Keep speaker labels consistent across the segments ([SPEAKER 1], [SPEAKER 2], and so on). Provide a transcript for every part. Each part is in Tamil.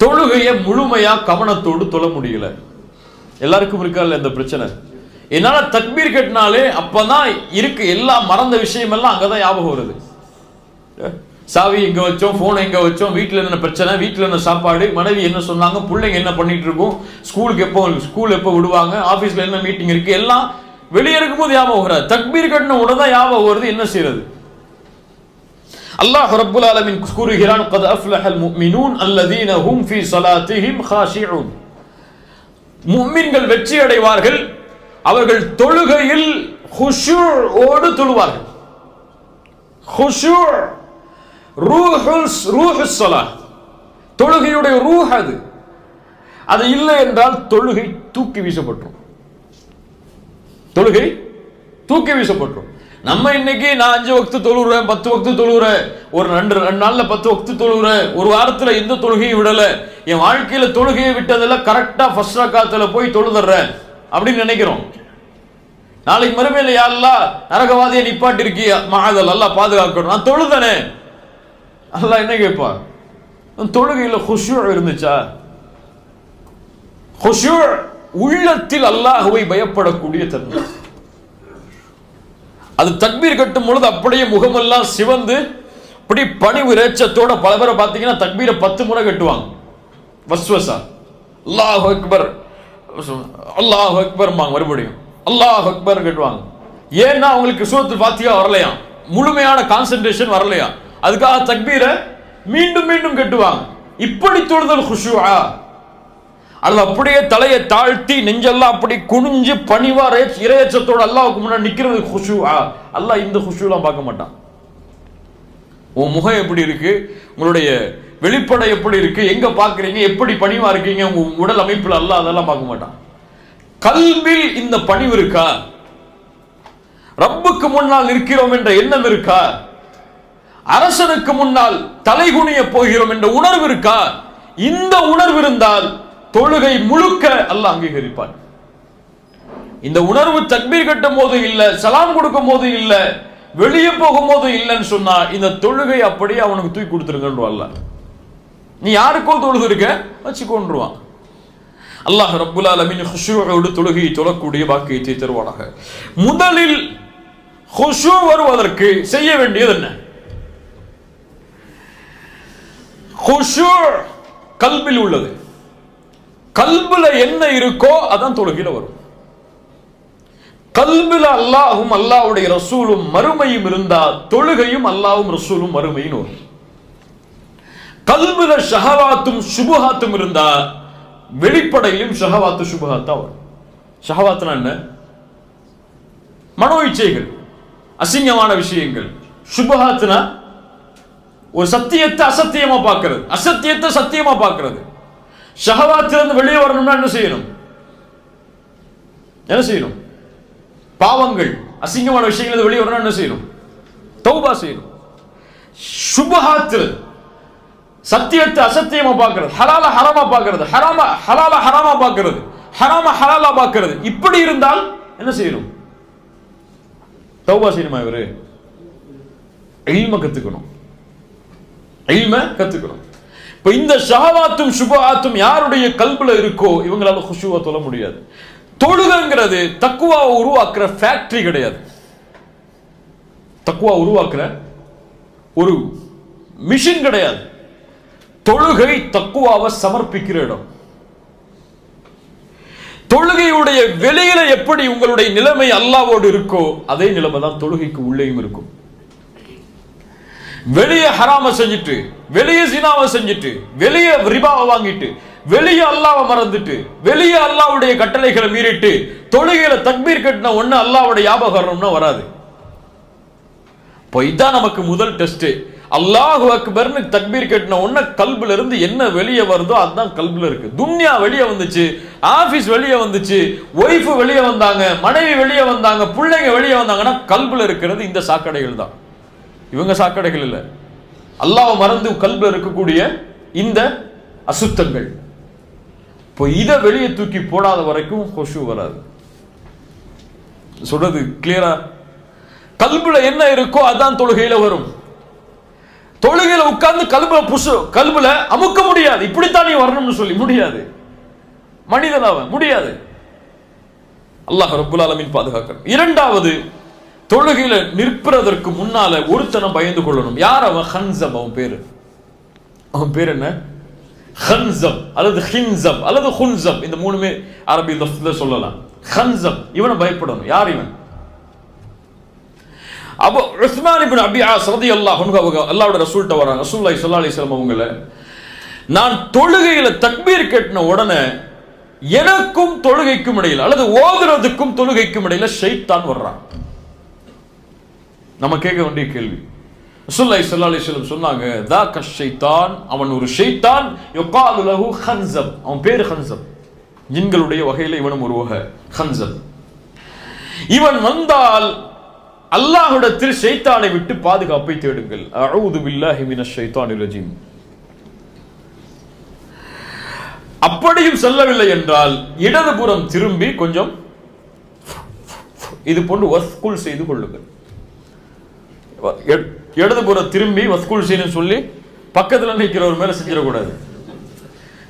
[SPEAKER 1] தொழுகையை முழுமையா கவனத்தோடு தொழ முடியல. எல்லாருக்கும் இருக்கா இந்த பிரச்சனை? என்னால தக்பீர் கட்டினாலே அப்பதான் இருக்கு எல்லா மறந்த விஷயம் எல்லாம் அங்கதான் ஞாபகம் வருது. சாவி எங்க வச்சோம் போன் எங்க வச்சோம் வீட்டில் என்ன பிரச்சனை வீட்டில் என்ன சாப்பாடு மனைவி என்ன சொன்னாங்க பிள்ளைங்க என்ன பண்ணிட்டு இருக்கோம் ஸ்கூலுக்கு எப்போ ஸ்கூல் எப்போ விடுவாங்க ஆபீஸ்ல என்ன மீட்டிங் இருக்கு எல்லாம் வெளியே இருக்கும்போது ஞாபகம் வராது. தக்பீர் கட்டின உடனே தான் ஞாபகம் வருது என்ன செய்யறது அல்லாஹ் ரப்புல் ஆலமின் கூறுகிறான் கத் அஃப்லஹல் முஃமினூன் அல்லதீன ஹும் ஃபீ ஸலாத்திஹிம் ஹாஷிஊன் முஃமின்கள் வெற்றி அடைவார்கள் அவர்கள் தொழுகையில் ஹுஷூஓடு தொழுவார்கள். ஹுஷூ ரூஹுல் ரூஹுஸ் ஸலாஹ் தொழுகையுடைய ரூஹ் அது. அது இல்லை என்றால் தொழுகை தூக்கி வீசப்பட்டுரும். தொழுகை தூக்கி வீசப்பட்டுரும். நம்ம இன்னைக்கு நான் அஞ்சு வக்து தொழுகிறேன் பத்து வக்து தொழுகிறேன் ஒரு ரெண்டு ரெண்டு நாளில் பத்து வக்து தொழுகிறேன் ஒரு வாரத்துல எந்த தொழுகையும் விடலை. என் வாழ்க்கையில தொழுகையை விட்டதெல்லாம் கரெக்டாக ஃபர்ஸ்ட் ரக்காத்தில் போய் தொழுதுறேன். அப்படின்னு நினைக்கிறோம். நாளைக்கு மறுமையில் யாரெல்லாம் நரகவாதியை நிப்பாட்டி இருக்கி மகாதல் எல்லாம் பாதுகாக்கணும். நான் தொழுதனே. அல்லாஹ் என்ன கேட்பா? தொழுகையில் ஹுஷூ இருந்துச்சா? ஹுஷூ உள்ளத்தில் அல்லாஹுவை பயப்படக்கூடிய தன்மை. அது தக்பீர் கட்டும் பொழுது அப்படியே முகமெல்லாம் சிவந்து இப்படி பணிவு ரேச்சத்தோட பல பேரை பார்த்தீங்கன்னா தக்பீரை பத்து முறை கட்டுவாங்க. வஸ்வசா. அல்லாஹ் அக்பர். அல்லாஹ் அக்பர் மறுபடியும். அல்லாஹ் அக்பர் கட்டுவாங்க. ஏன்னா அவங்களுக்கு சூரத்து பாத்தியா வரலையாம் முழுமையான கான்சென்ட்ரேஷன் வரலையா? அதுக்காக தக்பீரை மீண்டும் மீண்டும் கட்டுவாங்க. இப்படி தொழுதல் குஷுவா அது அப்படியே தலையை தாழ்த்தி நெஞ்செல்லாம் அப்படி குனிஞ்சு பணிவா ரே- இரையச்சத்தோட அல்லாஹ்வுக்கு முன்னாடி நிற்கிறது குஷு அல்லாஹ் இந்த குஷுலாம் பார்க்க மாட்டான். உன் முகம் எப்படி இருக்கு? உங்களுடைய வெளிப்படை எப்படி இருக்கு? எங்க பாக்குறீங்க எப்படி பணிவா இருக்கீங்க? உங்க உடல் அமைப்புல அல்ல அதெல்லாம் பார்க்க மாட்டான். கல்வில் இந்த பணிவு இருக்கா? ரப்புக்கு முன்னால் நிற்கிறோம் என்ற எண்ணம் இருக்கா? அரசனுக்கு முன்னால் தலைகுனிய போகிறோம் என்ற உணர்வு இருக்கா? இந்த உணர்வு இருந்தால் தொழுகை முழுக்க அல்லாஹ் அங்கீகரிப்பான். இந்த உணர்வு தக்பீர் கட்டும் போது இல்ல சலாம் கொடுக்கும் போது இல்ல வெளியே போகும் போது இல்லைன்னு சொன்னா இந்த தொழுகை அப்படியே அவனுக்கு தூக்கி கொடுத்துருங்கன்னு நீ யாருக்கோ தொழுது இருக்க? வச்சு அல்லாஹ் ரப்புல் அலமின் ஹுஷூவோடு தொழுகையை தொழக்கூடிய வாக்கியத்தை தருவானாக. முதலில் ஹுஷூ வருவதற்கு செய்ய வேண்டியது என்ன? ஹுஷூ கல்பில் உள்ளது. கல்புல என்ன இருக்கோ அதான் தொழுகையில வரும். கல்புல அல்லாஹும் அல்லாவுடைய ரசூலும் மறுமையும் இருந்தால் தொழுகையும் அல்லாவும் ரசூலும் மறுமையும் வரும். கல்புல ஷஹவாத்தும் சுபுஹாத்தும் இருந்தா வெளிப்படையிலும் ஷஹவாத்து சுபுஹாத்தா வரும். ஷஹவாத்னா என்ன? மனோ இச்சைகள் அசிங்கமான விஷயங்கள். சுபஹாத்துனா ஒரு சத்தியத்தை அசத்தியமா பார்க்கறது. அசத்தியத்தை சத்தியமா பார்க்கறது. ஷஹவாத்திலிருந்து வெளியே வரணும்னா என்ன செய்யணும்? என்ன செய்யணும்? பாவங்கள் அசிங்கமான விஷயங்கள் வெளியே வரணும் என்ன செய்யணும்? தௌபா செய்யணும். சுபஹாத்தில் சத்தியத்தை அசத்தியமா பார்க்கறது. ஹலால ஹராமா பார்க்கறது. ஹராம ஹலால ஹராமா பார்க்கறது. ஹராம ஹலாலா பார்க்கறது. இப்படி இருந்தால் என்ன செய்யணும்? தௌபா செய்யணுமா இவரு? இல்ம கத்துக்கணும். இல்ம கத்துக்கணும். இப்ப இந்த ஷஹவாத்தும் சுபஹாத்தும் யாருடைய கல்புல இருக்கோ இவங்களால குஷுவா தொழ முடியாது. தொழுகைங்கிறது தக்குவாவை உருவாக்குற ஃபேக்டரி கிடையாது. தக்குவா உருவாக்குற ஒரு மிஷின் கிடையாது. தொழுகை தக்குவாவை சமர்ப்பிக்கிற இடம். தொழுகையுடைய வெளியில எப்படி உங்களுடைய நிலைமை அல்லாவோடு இருக்கோ அதே நிலைமை தான் தொழுகைக்கு உள்ளேயும் இருக்கும். வெளியே ஹராம செஞ்சுட்டு வெளியே சினாவை செஞ்சுட்டு வெளியே ரிபாவை வாங்கிட்டு வெளியே அல்லாவை மறந்துட்டு வெளியே அல்லாவுடைய கட்டளைகளை மீறிட்டு தொழுகையில தக்பீர் கட்டின ஒண்ணு அல்லாவுடைய ஞாபகம்னா வராது. இப்போ இதுதான் நமக்கு முதல் டெஸ்ட் அல்லாஹு அக்பர்னு தக்பீர் கட்டின உடனே கல்புல இருந்து என்ன வெளியே வருதோ அதுதான் கல்புல இருக்கு. துன்யா வெளியே வந்துச்சு ஆபீஸ் வெளியே வந்துச்சு ஒய்ஃப் வெளியே வந்தாங்க மனைவி வெளியே வந்தாங்க பிள்ளைங்க வெளியே வந்தாங்கன்னா கல்புல இருக்கிறது இந்த சாக்கடைகள் தான். இவங்க சாக்கடைகள் இல்ல. அல்லாவை மறந்து கல்புல இருக்கக்கூடிய இந்த அசுத்தங்கள். இப்போ இதை வெளியே தூக்கி போடாத வரைக்கும் கொசு வராது. சொல்றது கிளியரா கல்புல என்ன இருக்கோ அதான் தொழுகையில வரும். தொழுகையில உட்கார்ந்து கல்புல புசு கல்புல அமுக்க முடியாது. இப்படித்தான் நீ வரணும்னு சொல்லி முடியாது. மனிதன் அவன் முடியாது. அல்லாஹ் ரபுல் ஆலமீன் பாதுகாக்கணும் இரண்டாவது தொழுகையில நிற்பதற்கு முன்னால ஒருத்தனை பயந்து கொள்ளணும். யார் அவன்? ஹன்சம் அவன் பேரு. அவன் பேர் என்ன? ஹன்சம் அல்லது ஹின்சம் அல்லது ஹுன்சம். இந்த மூணுமே அரபி சொல்லலாம். ஹன்சம் இவனை பயப்படணும். யார் இவன்? அப்போ உஸ்மான் இப்னு அபி ஆஸ் அல்லாஹ் அவங்க அல்லாஹ்வோட ரசூல்ட்ட வராங்க. ரசூலுல்லாஹி ஸல்லல்லாஹு அலைஹி வஸல்லம் அவங்கள நான் தொழுகையில தக்பீர் கட்டின உடனே எனக்கும் தொழுகைக்கும் இடையில அல்லது ஓதுறதுக்கும் தொழுகைக்கும் இடையில ஷைத்தான் வர்றான். நம்ம கேட்க வேண்டிய கேள்வி. ரசூலுல்லாஹி ஸல்லல்லாஹு அலைஹி சொன்னாங்க சொன்னாங்க கஷ் ஷைத்தான். அவன் ஒரு ஷைத்தான். யொக்காது லஹு ஹன்சப் அவன் பேர் ஹன்சப் ஜின்களுடைய வகையில இவனும் ஒரு வகை ஹன்சப் இவன் வந்தால் அல்லாஹ்விடத்தில் ஷைத்தானை விட்டு பாதுகாப்பை தேடுங்கள். அழுது பில்லாஹி மின ஷைத்தான் ரஜீம். அப்படியும் செல்லவில்லை என்றால் இடதுபுறம் திரும்பி கொஞ்சம் இது போன்று வஸ்குல் செய்து கொள்ளுங்கள். எ- இடதுபுறம் திரும்பி வஸ்கூல் செய்யணும் சொல்லி பக்கத்தில் நிற்கிறவர் மேலே செஞ்சிடக்கூடாது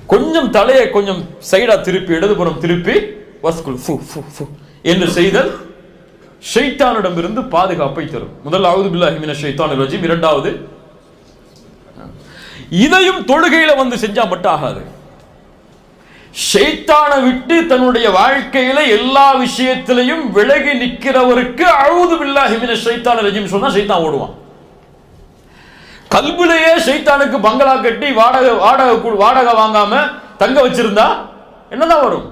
[SPEAKER 1] கொஞ்சம் தலையை கொஞ்சம் சைடாக திருப்பி இடதுபுறம் திருப்பி வஸ்குல் ஃபு ஃபு ஃபு என்று செய்தல் ஷைத்தானிடமிருந்து பாதுகாப்பை தரும். முதல் அவுது பில்லாஹி ஷைத்தான் ரஜீம் இரண்டாவது இதையும் தொழுகையில் வந்து செஞ்சால் மட்டும் ஆகாது. ஷைத்தானை விட்டு தன்னுடைய வாழ்க்கையில எல்லா விஷயத்திலையும் விலகி நிற்கிறவருக்கு அழுது பில்லாஹிமின ஷைத்தான ரஜிம் சொன்னா ஷைத்தான் ஓடுவான். கல்விலேயே ஷைத்தானுக்கு பங்களா கட்டி வாடகை வாடகை வாடகை வாங்காம தங்க வச்சிருந்தா என்னதான் வரும்?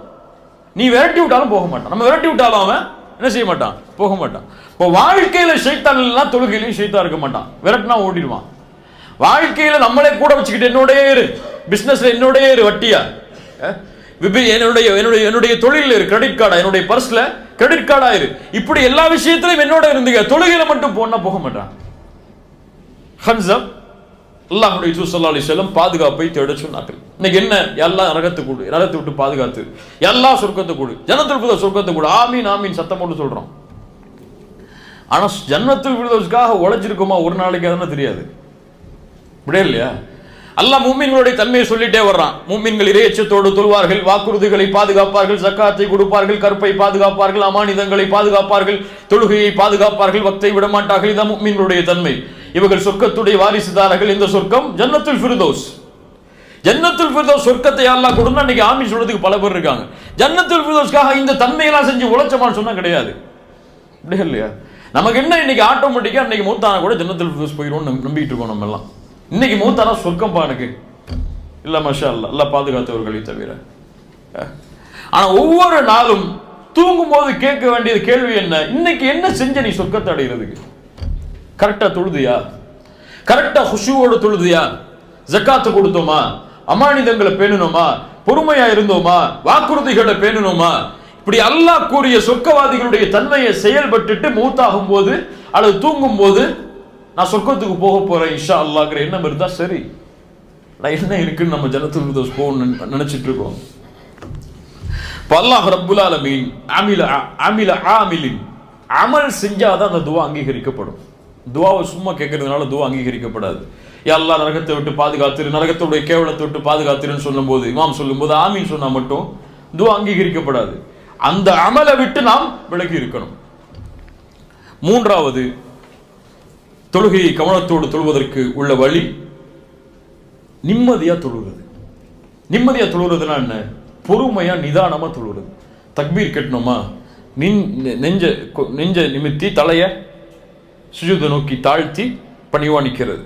[SPEAKER 1] நீ விரட்டி விட்டாலும் போக மாட்டான். நம்ம விரட்டி விட்டாலும் அவன் என்ன செய்ய மாட்டான்? போக மாட்டான். இப்போ வாழ்க்கையில ஷைத்தான் இல்லைன்னா தொழுகையிலையும் ஷைத்தான் இருக்க மாட்டான். விரட்டினா ஓடிடுவான். வாழ்க்கையில நம்மளே கூட வச்சுக்கிட்டு என்னோடய இரு. பிசினஸ்ல என்னோடய இரு வட்டியா? என்னுடைய என்னுடைய என்னுடைய தொழில் இரு கிரெடிட் கார்டா என்னுடைய பர்ஸ்ல கிரெடிட் கார்டா இரு. இப்படி எல்லா விஷயத்திலையும் என்னோட இருந்துங்க. தொழுகையில மட்டும் போனா போக மாட்டான். ஹன்சம் அல்லாஹ்வுடைய தூதர் ஸல்லல்லாஹு அலைஹி பாதுகாப்பை தேட சொன்னார்கள். இன்னைக்கு என்ன? எல்லாம் நரகத்தை கூடு நரகத்தை விட்டு பாதுகாத்து. எல்லா சொர்க்கத்தை கூடு. ஜனத்தில் புத சொர்க்கத்தை கூடு. ஆமீன் ஆமீன் சத்தம் போட்டு சொல்றோம். ஆனா ஜன்னத்தில் ஃபிர்தௌஸ்க்காக உழைச்சிருக்கோமா ஒரு நாளைக்கு அதெல்லாம் தெரியாது. இப்படியே இல்லையா? அல்லாஹ் மூமின்களுடைய தன்மையை சொல்லிட்டே வர்றான். மூமின்கள் இறையச்சத்தோடு தொழுவார்கள் வாக்குறுதிகளை பாதுகாப்பார்கள் சக்காத்தை கொடுப்பார்கள் கற்பை பாதுகாப்பார்கள் அமானிதங்களை பாதுகாப்பார்கள் தொழுகையை பாதுகாப்பார்கள் வக்தை விடமாட்டார்கள். இதான் மூமின்களுடைய தன்மை. இவர்கள் சொர்க்கத்துடைய வாரிசுதாரர்கள். இந்த சொர்க்கம்? ஜன்னத்துல் ஃபிர்தோஸ். ஜன்னத்துல் ஃபிர்தோஸ் சொர்க்கத்தை யாரெல்லாம் கொடுன்னா இன்னைக்கு ஆமி சொல்றதுக்கு பல பேர் இருக்காங்க. ஜன்னத்துல் ஃபிர்தோஸ்க்காக இந்த தன்மையெல்லாம் செஞ்சு உழைச்சமான்னு சொன்னா கிடையாது. அப்படியே இல்லையா? நமக்கு என்ன இன்னைக்கு ஆட்டோமேட்டிக்காக இன்னைக்கு மூத்தானா கூட ஜன்னத்துல் ஃபிர்தௌஸ் போயிடும்னு நம்பி- நம்பிட்டு இருக்கோம் நம்ம எல்லாம். இன்னைக்கு மூத்தானா சொர்க்கம் பானுக்கு இல்லை மஷா அல்லா அல்லா பாதுகாத்தவர்களை தவிர ஆனால் ஒவ்வொரு நாளும் தூங்கும் போது கேட்க வேண்டியது கேள்வி என்ன? இன்னைக்கு என்ன செஞ்ச நீ சொர்க்கத்தை அடைகிறதுக்கு கரெக்டாக தொழுதியா? கரெக்டாக ஹுஷுவோட தொழுதியா? ஜக்காத்து கொடுத்தோமா? அமானிதங்களை பேணுனோமா? பொறுமையா இருந்தோமா? வாக்குறுதிகளை பேணுனோமா? இப்படி அல்லாஹ் கூறிய சொர்க்கவாதிகளுடைய தன்மையை செயல்பட்டுட்டு மூத்தாகும் போது அல்லது தூங்கும் போது நான் சொர்க்கத்துக்கு போக போறேன் இன்ஷா அல்லாங்கிற எண்ணம் இருந்தா சரி. நான் என்ன இருக்குன்னு நம்ம ஜனத்துல் ஃபிர்தௌஸ் போகணும்னு நினைச்சிட்டு இருக்கோம். இப்ப அல்லாஹ் ரப்புல் ஆலமீன் அமில அமில ஆமிலின் அமல் செஞ்சாதான் அந்த துவா அங்கீகரிக்கப்படும். துவாவை சும்மா கேட்கறதுனால துவா அங்கீகரிக்கப்படாது. எல்லா நரகத்தை விட்டு பாதுகாத்துரு நரகத்துடைய கேவலத்தை விட்டு பாதுகாத்துருன்னு சொல்லும்போது இமாம் சொல்லும்போது ஆமின்னு சொன்னால் மட்டும் துவா அங்கீகரிக்கப்படாது. அந்த அமலை விட்டு நாம் விலகி இருக்கணும். மூன்றாவது தொழுகையை கவனத்தோடு தொழுவதற்கு உள்ள வழி நிம்மதியாக தொழுகிறது. நிம்மதியாக தொழுகிறதுனா என்ன? பொறுமையாக நிதானமாக தொழுகிறது. தக்பீர் கட்டணுமா? நின் நெஞ்ச கொ- நெஞ்ச நிமித்தி தலையை சுஜூத நோக்கி தாழ்த்தி பணிவாக நிற்கிறது.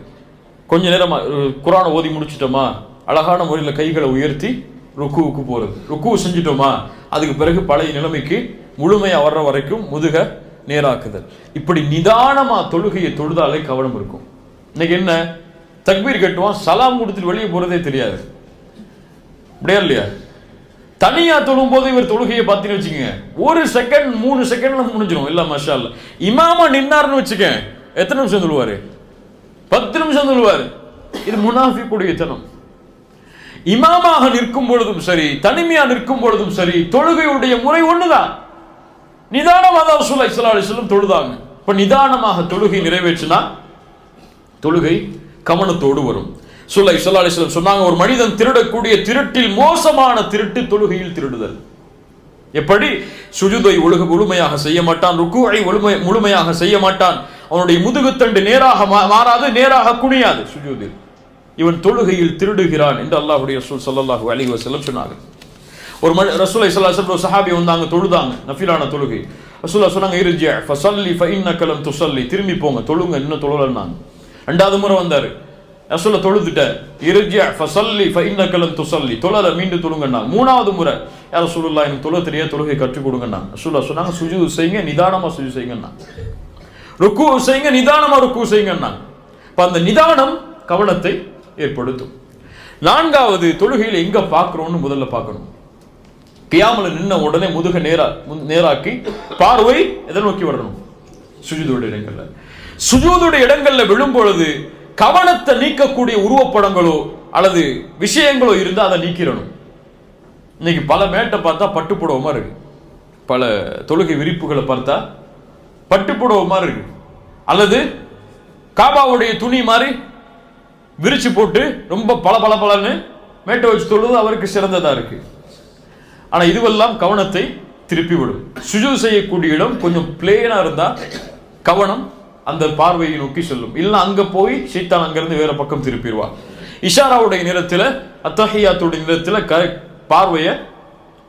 [SPEAKER 1] கொஞ்ச நேரமாக குரானை ஓதி முடிச்சிட்டோமா? அழகான முறையில் கைகளை உயர்த்தி ருக்குவுக்கு போகிறது ருக்கு செஞ்சிட்டோமா? அதுக்கு பிறகு பழைய நிலைமைக்கு முழுமையாக வர்ற வரைக்கும் முதுக நேராக்குதல். இப்படி நிதானமாக தொழுகையை தொழுதாலே கவனம் இருக்கும். இன்னைக்கு என்ன? தக்பீர் கட்டுவான் சலாம் கொடுத்துட்டு வெளியே போகிறதே தெரியாது. அப்படியா இல்லையா? தனியாக தொழும் போது இவர் தொழுகையை பார்த்தீங்கன்னு வச்சுக்கோங்க. ஒரு செகண்ட் மூணு செகண்ட்ல முடிஞ்சிடும் இல்லை மஷா இல்லை இமாமா நின்னார்னு வச்சுக்க எத்தனை நிமிஷம் சொல்லுவார் பத்து நிமிஷம் சொல்லுவார் இது முனாஃபிக்குடைய தனம். இமாமாக நிற்கும் பொழுதும் சரி தனிமையாக நிற்கும் பொழுதும் சரி தொழுகையுடைய முறை ஒன்றுதான் நிதானமாக தான் ரசூலுல்லாஹி ஸல்லல்லாஹு அலிஸ்லம் தொழுதாங்க. இப்போ நிதானமாக தொழுகை நிறைவேற்றினா தொழுகை கவனத்தோடு வரும். சுல்லை இஸ்லா அலிஸ்லம் சொன்னாங்க ஒரு மனிதன் திருடக்கூடிய திருட்டில் மோசமான திருட்டு தொழுகையில் திருடுதல். எப்படி? சுஜுதை ஒழுகு முழுமையாக செய்ய மாட்டான் ருக்குவை முழுமை முழுமையாக செய்ய மாட்டான். அவனுடைய முதுகுத்தண்டு நேராக மா- மாறாது நேராக குனியாது சுஜூதில். இவன் தொழுகையில் திருடுகிறான் என்று அல்லாஹுடைய ரசூல் சல்லாஹூ அலைஹி வஸல்லம் சொன்னார்கள். ஒரு மழை ரசூலை ஸல்லல்லாஹு ஒரு சஹாபி வந்தாங்க தொழுதாங்க நஃபிலான தொழுகை. ரசூலா சொன்னாங்க இருஜி ஃபசல்லி ஃபைன் லம் துசல்லி திரும்பி போங்க தொழுங்க இன்னும் தொழலன்னாங்க ரெண்டாவது முறை வந்தாரு. ரசூலை தொழுதுட்ட இருஜிய ஃபசல்லி ஃபைன் லம் துசல்லி தொழல மீண்டும் தொழுங்கன்னாங்க மூணாவது முறை யார் ரசூலுல்லாஹ் எனக்கு தொழ தெரிய தொழுகை கற்றுக் கொடுங்கன்னாங்க ரசூலா சொன்னாங்க சுஜு செய்யுங்க நிதானமா சுஜு செய்யுங்கன்னாங்க ருக்கு செய்யுங்க நிதானமா ருக்கு செய்யுங்கன்னாங்க இப்போ அந்த நிதானம் கவனத்தை ஏற்படுத்தும். நான்காவது தொழுகையில் எங்க பார்க்குறோன்னு முதல்ல பார்க்கணும். கியாமல நின்ன உடனே முதுக நேரா நேராக்கி பார்வை எதை நோக்கி வரணும் சுஜூதுடைய இடங்கள்ல சுஜூதுடைய இடங்கள்ல விழும் பொழுது கவனத்தை நீக்கக்கூடிய உருவப்படங்களோ அல்லது விஷயங்களோ இருந்தா அதை நீக்கிடணும் இன்னைக்கு பல மேட்டை பார்த்தா பட்டுப்புடவை மாதிரி இருக்கு பல தொழுகை விரிப்புகளை பார்த்தா பட்டுப்புடவை மாதிரி இருக்கு அல்லது காபாவுடைய துணி மாதிரி விரிச்சு போட்டு ரொம்ப பல பல பலன்னு மேட்டை வச்சு தொழுது அவருக்கு சிறந்ததா இருக்கு ஆனால் இதுவெல்லாம் கவனத்தை திருப்பிவிடும். சுஜு செய்யக்கூடிய இடம் கொஞ்சம் பிளேனாக இருந்தால் கவனம் அந்த பார்வையை நோக்கி செல்லும். இல்லைன்னா அங்கே போய் சீத்தான் அங்கேருந்து வேற பக்கம் திருப்பிடுவா இஷாராவுடைய நிறத்தில் அத்தஹியாத்துடைய நிறத்தில் கரெக்ட் பார்வையை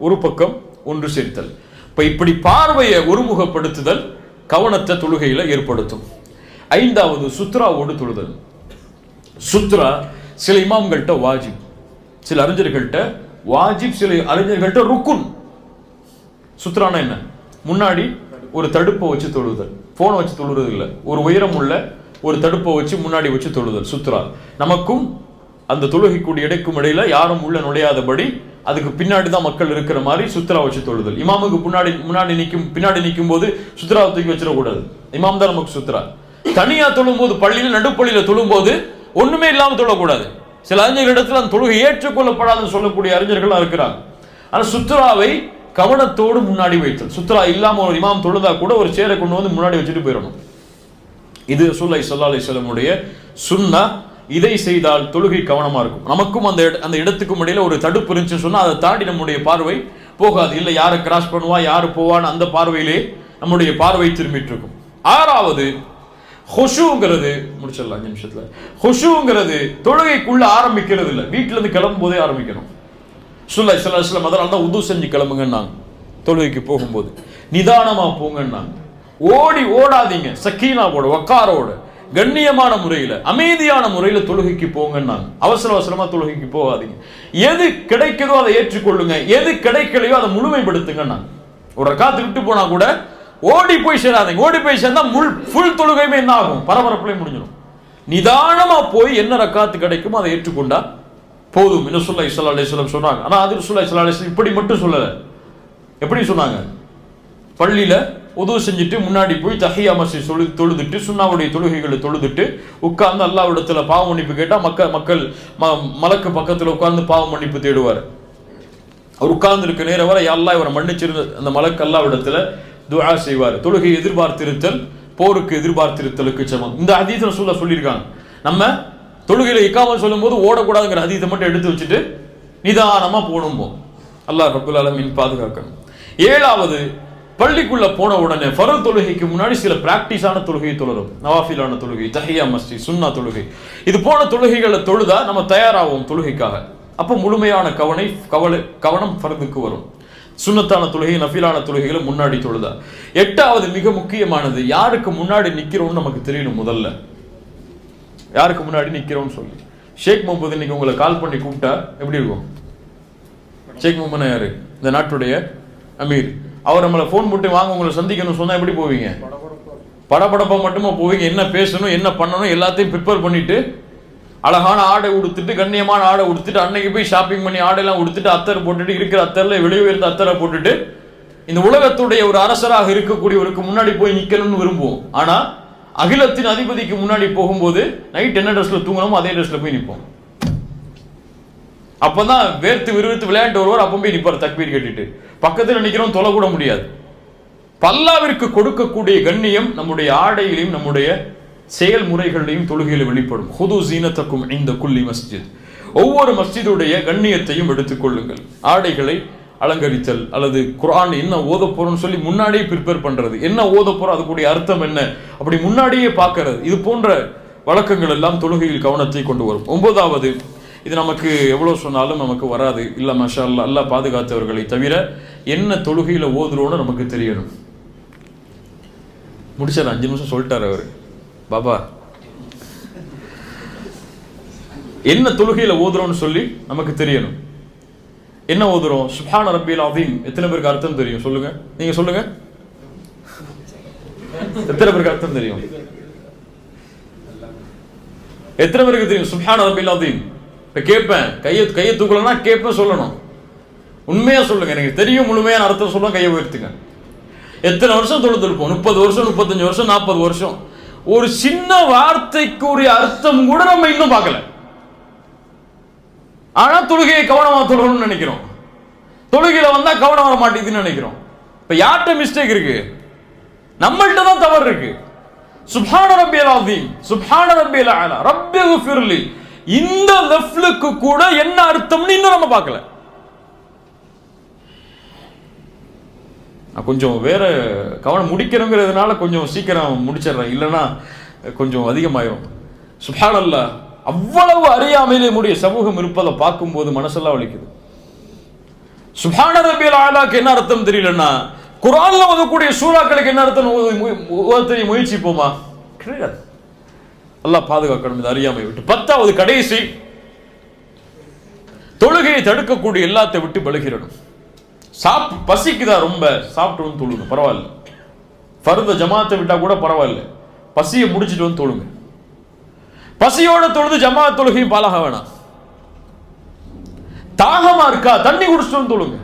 [SPEAKER 1] ஒரு பக்கம் ஒன்று சேர்த்தல். இப்போ இப்படி பார்வையை ஒருமுகப்படுத்துதல் கவனத்தை தொழுகையில் ஏற்படுத்தும். ஐந்தாவது சுத்ராவோடு தொழுதல். சுத்ரா சில இமாம்கள்கிட்ட வாஜிப். சில அறிஞர்கள்ட்ட வாஜிப் சிலை அறிஞர்கள்ட்ட ருக்குன். சுத்ரானா என்ன? முன்னாடி ஒரு தடுப்பை வச்சு தொழுதல். போனை வச்சு தொழுறது இல்லை. ஒரு உயரம் உள்ள ஒரு தடுப்பை வச்சு முன்னாடி வச்சு தொழுதல் சுத்ரா நமக்கும் அந்த தொழுகைக்கூடிய இடைக்கும் இடையில யாரும் உள்ள நுழையாதபடி அதுக்கு பின்னாடி தான் மக்கள் இருக்கிற மாதிரி சுத்ரா வச்சு தொழுதல். இமாமுக்கு முன்னாடி முன்னாடி நிற்கும் பின்னாடி நிற்கும் போது சுத்ராவை தூக்கி வச்சிடக்கூடாது. இமாம் தான் நமக்கு சுத்ரா தனியா தொழும்போது பள்ளியில் நடுப்பள்ளியில் தொழும்போது ஒண்ணுமே இல்லாமல் தொழக்கூடாது. சில அறிஞர்களிடத்தில் அந்த தொழுகை ஏற்றுக்கொள்ளப்படாதுன்னு சொல்லக்கூடிய அறிஞர்களாக இருக்கிறாங்க. ஆனால் சுத்ராவை கவனத்தோடு முன்னாடி வைத்தல். சுத்ரா இல்லாமல் ஒரு இமாம் தொழுதா கூட ஒரு சேரை கொண்டு வந்து முன்னாடி வச்சுட்டு போயிடணும். இது சூலை சொல்லா அலி சொல்லமுடைய சுன்னா. இதை செய்தால் தொழுகை கவனமாக இருக்கும். நமக்கும் அந்த இட- அந்த இடத்துக்கும் இடையில ஒரு தடுப்பு இருந்துச்சுன்னு சொன்னால் அதை தாண்டி நம்முடைய பார்வை போகாது. இல்லை யாரை கிராஸ் பண்ணுவா யார் போவான்னு அந்த பார்வையிலே நம்முடைய பார்வை திரும்பிட்டு இருக்கும். ஆறாவது ஹொஷுங்கிறது முடிச்சிடலாம் அஞ்சு நிமிஷத்தில். ஹொஷுங்கிறது தொழுகைக்குள்ளே ஆரம்பிக்கிறது இல்லை வீட்டிலேருந்து கிளம்பும் போதே ஆரம்பிக்கணும் சுல்லா இஸ்லாம் அதனால தான் உது செஞ்சு கிளம்புங்கன்னாங்க. தொழுகைக்கு போகும்போது. நிதானமாக போங்கன்னாங்க. ஓடி ஓடாதீங்க. சக்கீனாவோட வக்காரோட கண்ணியமான முறையில் அமைதியான முறையில் தொழுகைக்கு போங்கன்னாங்க. அவசர அவசரமாக தொழுகைக்கு போகாதீங்க. எது கிடைக்குதோ அதை ஏற்றுக்கொள்ளுங்க. எது கிடைக்கலையோ அதை முழுமைப்படுத்துங்கன்னாங்க. ஒரு ரக்காத்து விட்டு போனால் கூட ஓடி போய் சேராதீங்க ஓடி போய் சேர்ந்தா முள் ஃபுல் தொழுகையுமே என்ன ஆகும்? பரபரப்புலையும் முடிஞ்சிடும் நிதானமா போய் என்ன ரக்காத்து கிடைக்குமோ அதை ஏற்றுக்கொண்டா போதும். இன்னும் சொல்ல இஸ்லா அலிஸ்லாம் சொன்னாங்க. ஆனா அது சொல்ல இஸ்லா அலிஸ்லாம் இப்படி மட்டும் சொல்லல. எப்படி சொன்னாங்க? பள்ளியில உதவு செஞ்சுட்டு முன்னாடி போய் தஹியா மசி தொழு தொழுதுட்டு சுண்ணாவுடைய தொழுகைகளை தொழுதுட்டு உட்கார்ந்து அல்லாவிடத்துல பாவ மன்னிப்பு கேட்டா மக்கள் மக்கள் ம- மலக்கு பக்கத்துல உட்கார்ந்து பாவ மன்னிப்பு தேடுவார். அவர் உட்கார்ந்து இருக்க நேரம் வரை அல்லாஹ் இவரை மன்னிச்சிருந்த அந்த மலக்கு அல்லாவிடத்துல துஆ செய்வார். தொழுகை எதிர்பார்த்திருத்தல் போருக்கு எதிர்பார்த்திருத்தலுக்கு சமம். இந்த அதீதம் சூழல சொல்லியிருக்காங்க. நம்ம தொழுகையில் இக்காமல் சொல்லும்போது ஓடக்கூடாதுங்கிற அதீதம் மட்டும் எடுத்து வச்சுட்டு நிதானமாக போகணும் அல்லாஹ் ரபுல் அலமின் பாதுகாக்கணும். ஏழாவது பள்ளிக்குள்ள போன உடனே ஃபரல் தொழுகைக்கு முன்னாடி சில பிராக்டிஸான தொழுகை தொழரும் நவாஃபிலான தொழுகை தஹியா மஸ்தி சுன்னா தொழுகை. இது போன தொழுகைகளை தொழுதா நம்ம தயாராகும் தொழுகைக்காக. அப்போ முழுமையான கவனை கவலை கவனம் ஃபர்துக்கு வரும். சுன்னத்தான தொழுகை நஃபிலான தொழுகைகளை முன்னாடி தொழுதா? எட்டாவது மிக முக்கியமானது யாருக்கு முன்னாடி நிக்கிறோம்னு நமக்கு தெரியணும் முதல்ல. யாருக்கு முன்னாடி நிக்கிறோம்னு சொல்லி. ஷேக் முகமது இன்னைக்கு உங்களை கால் பண்ணி கூப்பிட்டா எப்படி இருக்கும்? ஷேக் முகமது யாரு? இந்த நாட்டுடைய அமீர். அவர் நம்மளை ஃபோன் போட்டு வாங்க உங்களை சந்திக்கணும் சொன்னா எப்படி போவீங்க? படபடப்பா. மட்டுமா போவீங்க? என்ன பேசணும் என்ன பண்ணணும் எல்லாத்தையும் ப்ரிப்பேர் பண்ணிட்டு அழகான ஆடை உடுத்துட்டு கண்ணியமான ஆடை உடுத்துட்டு அன்னைக்கு போய் ஷாப்பிங் பண்ணி ஆடையெல்லாம் உடுத்துட்டு அத்தர் போட்டுட்டு இருக்கிற அத்தரில் வெளியே இருந்த அத்தரை போட்டுட்டு இந்த உலகத்துடைய ஒரு அரசராக இருக்கக்கூடியவருக்கு முன்னாடி போய் நிற்கணும்னு விரும்புவோம். ஆனால் அகிலத்தின் அதிபதிக்கு முன்னாடி போகும்போது நைட் என்ன ட்ரெஸ்ல தூங்கணுமோ அதே ட்ரெஸ்ல போய் நிற்போம் அப்பதான் வேர்த்து விறுவிறுத்து விளையாண்டு வருவார் அப்போ போய் நிற்பார் தக்பீர் கட்டிட்டு. பக்கத்தில் நினைக்கிறோம் தொலை கூட முடியாது. பல்லாவிற்கு கொடுக்கக்கூடிய கண்ணியம் நம்முடைய ஆடையிலையும் நம்முடைய செயல்முறைகளையும் தொழுகையில் வெளிப்படும். ஹுது ஜீனத்தக்கும் இந்த குல்லி மஸ்ஜித். ஒவ்வொரு மஸ்ஜிதுடைய கண்ணியத்தையும் எடுத்துக்கொள்ளுங்கள் ஆடைகளை அலங்கரித்தல் அல்லது குரான் என்ன ஓத போறோம்னு சொல்லி முன்னாடியே ப்ரிப்பேர் பண்றது. என்ன ஓத போறோம்? அதுக்குடைய அர்த்தம் என்ன? அப்படி முன்னாடியே பார்க்கறது. இது போன்ற வழக்கங்கள் எல்லாம் தொழுகையில் கவனத்தை கொண்டு வரும். ஒன்பதாவது இது நமக்கு எவ்வளோ சொன்னாலும் நமக்கு வராது. இல்லை மஷா அல்லா அல்லாஹ் பாதுகாத்தவர்களை தவிர என்ன தொழுகையில் ஓதுறோன்னு நமக்கு தெரியணும். முடிச்சார் அஞ்சு நிமிஷம் சொல்லிட்டார் அவர். பாபா. என்ன தொழுகையில ஓதுறோம்னு சொல்லி நமக்கு தெரியணும். என்ன ஓதுறோம்? சுஹான ரபியல் அதீம் எத்தனை பேருக்கு அர்த்தம் தெரியும்? சொல்லுங்க. நீங்க சொல்லுங்க. எத்தனை பேருக்கு அர்த்தம் தெரியும்? எத்தனை பேருக்கு தெரியும்? சுஹான ரபியல் அதீம் இப்ப கேட்பேன். கையை கையை தூக்கலன்னா கேட்பேன் சொல்லணும். உண்மையா சொல்லுங்க. எனக்கு தெரியும் முழுமையான அர்த்தம் சொல்லுங்க கையை உயர்த்துங்க. எத்தனை வருஷம் தொழுதுருப்போம்? முப்பது வருஷம் முப்பத்தஞ்சு வருஷம் நாற்பது வருஷம். ஒரு சின்ன வார்த்தைக்குரிய அர்த்தம் கூட நம்ம இன்னும் பார்க்கல. ஆனா தொழுகையை கவனமா தொழணும்னு நினைக்கிறோம். தொழுகையில வந்தா கவனம் வர மாட்டேங்குதுன்னு நினைக்கிறோம். இப்ப யார்கிட்ட மிஸ்டேக் இருக்கு? நம்மள்கிட்ட தான் தவறு இருக்கு. சுபான ரப்பியல் அஸீம் சுபான ரப்பியல் அலா ரப்பி இந்த லெஃப்லுக்கு கூட என்ன அர்த்தம்னு இன்னும் நம்ம பார்க்கல. கொஞ்சம் வேற கவனம் முடிக்கணுங்கிறதுனால கொஞ்சம் சீக்கிரம் முடிச்சிடுறேன். இல்லைன்னா கொஞ்சம் அதிகமாயிரும். சுப்ஹானல்லா அவ்வளவு அறியாமையிலே முடிய சமூகம் இருப்பதை பார்க்கும்போது மனசெல்லாம் வலிக்குது. சுபான ரபியல் ஆலாக்கு என்ன அர்த்தம் தெரியலன்னா குரான்ல ஓதக்கூடிய சூறாக்களுக்கு என்ன அர்த்தம் ஓதத்தை முயற்சிப்போமா? கிடையாது. நல்லா பாதுகாக்கணும் இந்த அறியாமை விட்டு. பத்தாவது கடைசி தொழுகையை தடுக்கக்கூடிய எல்லாத்தை விட்டு பழகிறணும் சாப் பசிக்குதா ரொம்ப? சாப்பிட்டு வந்து தொழுங்க. பரவாயில்ல. ஃபர்த ஜமாத்தை விட்டா கூட பரவாயில்ல. பசியை முடிச்சுட்டு வந்து தொழுங்க. பசியோட தொழுது ஜமாத் தொழுகையும் பாலாக வேணாம். தாகமா இருக்கா? தண்ணி குடிச்சிட்டு வந்து தொழுங்க.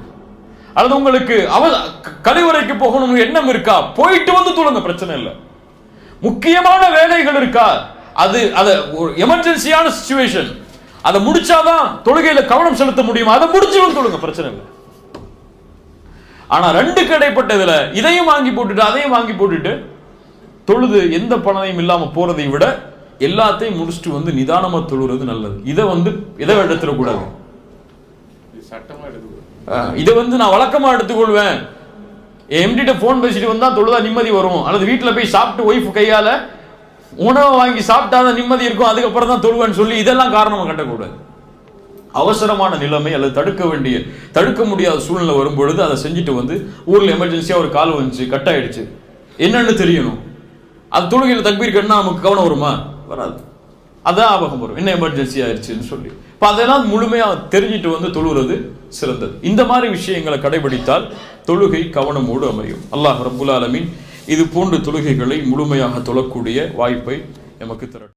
[SPEAKER 1] அல்லது உங்களுக்கு அவ கழிவறைக்கு போகணும்னு எண்ணம் இருக்கா? போயிட்டு வந்து தொழுங்க பிரச்சனை இல்லை. முக்கியமான வேலைகள் இருக்கா? அது அது ஒரு எமர்ஜென்சியான சுச்சுவேஷன் அதை முடிச்சாதான் தொழுகையில கவனம் செலுத்த முடியும். அதை முடிச்சு வந்து தொழுங்க பிரச்சனை இல்லை. ஆனா ரெண்டு கடைப்பட்டதுல இதையும் வாங்கி போட்டுட்டு அதையும் வாங்கி போட்டுட்டு தொழுது எந்த பணத்தையும் இல்லாம போறதை விட எல்லாத்தையும் முடிச்சுட்டு வந்து நிதானமா தொழுறது நல்லது. இதை வந்து இதை
[SPEAKER 2] எடுத்து
[SPEAKER 1] அஹ் இதை வந்து நான் வழக்கமா எடுத்துக்கொள்வேன். எம்டிட்ட ஃபோன் பேசிட்டு வந்தா தொழுதா நிம்மதி வரும். அல்லது வீட்டுல போய் சாப்பிட்டு ஒய்ஃப் கையால உணவை வாங்கி சாப்பிட்டாதான் நிம்மதி இருக்கும். அதுக்கப்புறம் தான் தொழுவேன்னு சொல்லி இதெல்லாம் காரணமா கட்டக்கூடாது. அவசரமான நிலைமை அல்லது தடுக்க வேண்டிய தடுக்க முடியாத சூழ்நிலை வரும்பொழுது அதை செஞ்சுட்டு வந்து ஊரில் எமர்ஜென்சியாக ஒரு கால் வந்துச்சு கட் ஆயிடுச்சு என்னன்னு தெரியணும். அது தொழுகையில் தக்பீர் கட்டினா நமக்கு கவனம் வருமா? வராது. அதான் ஆபகம் வரும். என்ன எமர்ஜென்சி ஆயிடுச்சுன்னு சொல்லி. இப்போ அதெல்லாம் முழுமையாக தெரிஞ்சுட்டு வந்து தொழுகிறது சிறந்தது. இந்த மாதிரி விஷயங்களை கடைபிடித்தால் தொழுகை கவனமோடு அமையும். அல்லாஹ் ரபுல் ஆலமின் இது போன்ற தொழுகைகளை முழுமையாக தொழக்கூடிய வாய்ப்பை எமக்கு தர